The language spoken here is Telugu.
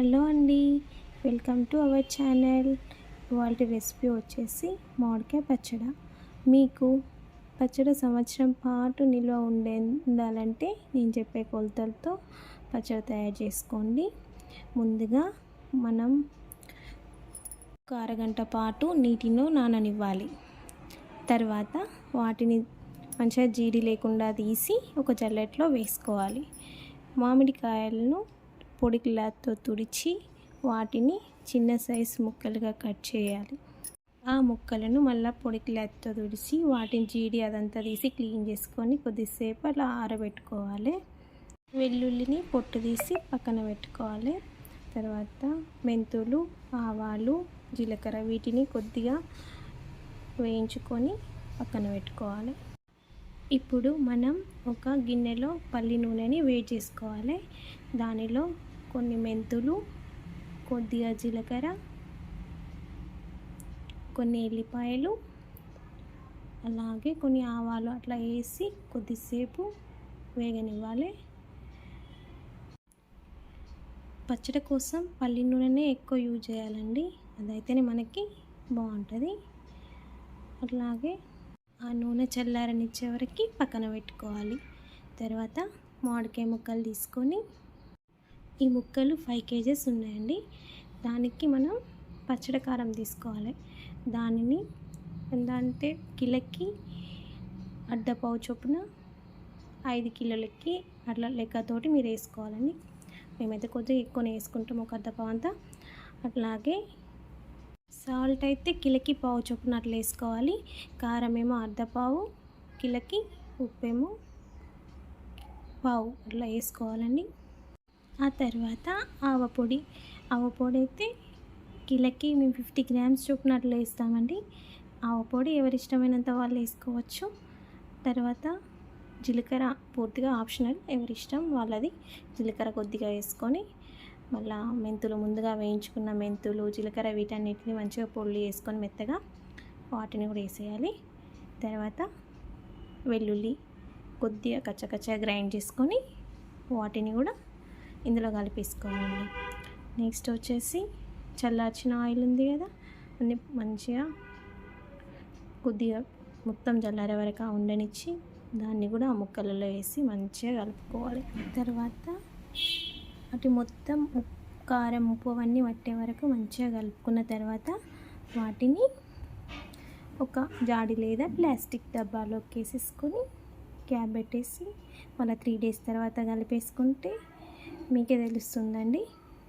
హలో అండి వెల్కమ్ టు అవర్ ఛానల్. ఇవాళ రెసిపీ వచ్చేసి మామిడికాయ పచ్చడి. మీకు పచ్చడి సంవత్సరం పాటు నిల్వ ఉండే ఉండాలంటే నేను చెప్పే కొలతలతో పచ్చడి తయారు చేసుకోండి. ముందుగా మనం ఒక అరగంట పాటు నీటిలో నాననివ్వాలి. తర్వాత వాటిని మంచిగా జీడి లేకుండా తీసి ఒక జల్లెట్లో వేసుకోవాలి. మామిడికాయలను పొడి క్లాత్తో తుడిచి వాటిని చిన్న సైజు ముక్కలుగా కట్ చేయాలి. ఆ ముక్కలను మళ్ళీ పొడి క్లాత్తో తుడిచి వాటిని జీడి అదంతా తీసి క్లీన్ చేసుకొని కొద్దిసేపు అలా ఆరబెట్టుకోవాలి. వెల్లుల్లిని పొట్టు తీసి పక్కన పెట్టుకోవాలి. తర్వాత మెంతులు ఆవాలు జీలకర్ర వీటిని కొద్దిగా వేయించుకొని పక్కన పెట్టుకోవాలి. ఇప్పుడు మనం ఒక గిన్నెలో పల్లి నూనెని వేడి చేసుకోవాలి. దానిలో కొన్ని మెంతులు కొద్దిగా జీలకర్ర కొన్ని ఎల్లిపాయలు అలాగే కొన్ని ఆవాలు అట్లా వేసి కొద్దిసేపు వేగనివ్వాలి. పచ్చడి కోసం పల్లి నూనెనే ఎక్కువ యూజ్ చేయాలండి. అదైతేనే మనకి బాగుంటుంది. అట్లాగే ఆ నూనె చల్లారనిచ్చే వరకు పక్కన పెట్టుకోవాలి. తర్వాత మామిడికాయ ముక్కలు తీసుకొని ఈ ముక్కలు ఫైవ్ కేజెస్ ఉన్నాయండి. దానికి మనం పచ్చడి కారం తీసుకోవాలి. దానిని ఎంత అంటే కిలోకి అర్ధపావు చొప్పున ఐదు కిలోలకి అట్లా లెక్కతోటి మీరు వేసుకోవాలండి. మేమైతే కొద్దిగా ఎక్కువ వేసుకుంటాం ఒక అర్ధపావు అంతా. అట్లాగే సాల్ట్ అయితే కిలోకి పావు చొప్పున అట్లా వేసుకోవాలి. కారం ఏమో అర్ధపావు కిలోకి ఉప్పేమో పావు అట్లా వేసుకోవాలండి. ఆ తర్వాత ఆవపొడి ఆవపొడి అయితే కిలోకి మేము ఫిఫ్టీ గ్రామ్స్ చూపినట్లు వేస్తామండి. ఆవపొడి ఎవరి ఇష్టమైనంత వాళ్ళు వేసుకోవచ్చు. తర్వాత జీలకర్ర పూర్తిగా ఆప్షనల్ ఎవరి ఇష్టం వాళ్ళది. జీలకర్ర కొద్దిగా వేసుకొని మళ్ళా మెంతులు ముందుగా వేయించుకున్న మెంతులు జీలకర్ర వీటన్నిటిని మంచిగా పొడి వేసుకొని మెత్తగా వాటిని కూడా వేసేయాలి. తర్వాత వెల్లుల్లి కొద్దిగా కచ్చకచ్చగా గ్రైండ్ చేసుకొని వాటిని కూడా ఇందులో కలిపేసుకోవాలండి. నెక్స్ట్ వచ్చేసి చల్లార్చిన ఆయిల్ ఉంది కదా అన్ని మంచిగా కొద్దిగా మొత్తం చల్లారే వరకు ఉండనిచ్చి దాన్ని కూడా ఆ ముక్కలలో వేసి మంచిగా కలుపుకోవాలి. తర్వాత అటు మొత్తం కారం ఉప్పు అవన్నీ పట్టే వరకు మంచిగా కలుపుకున్న తర్వాత వాటిని ఒక జాడి లేదా ప్లాస్టిక్ డబ్బాలోకి వేసేసుకొని క్యాబ్ పెట్టేసి మళ్ళీ త్రీ డేస్ తర్వాత కలిపేసుకుంటే మీకే తెలుస్తుందండి.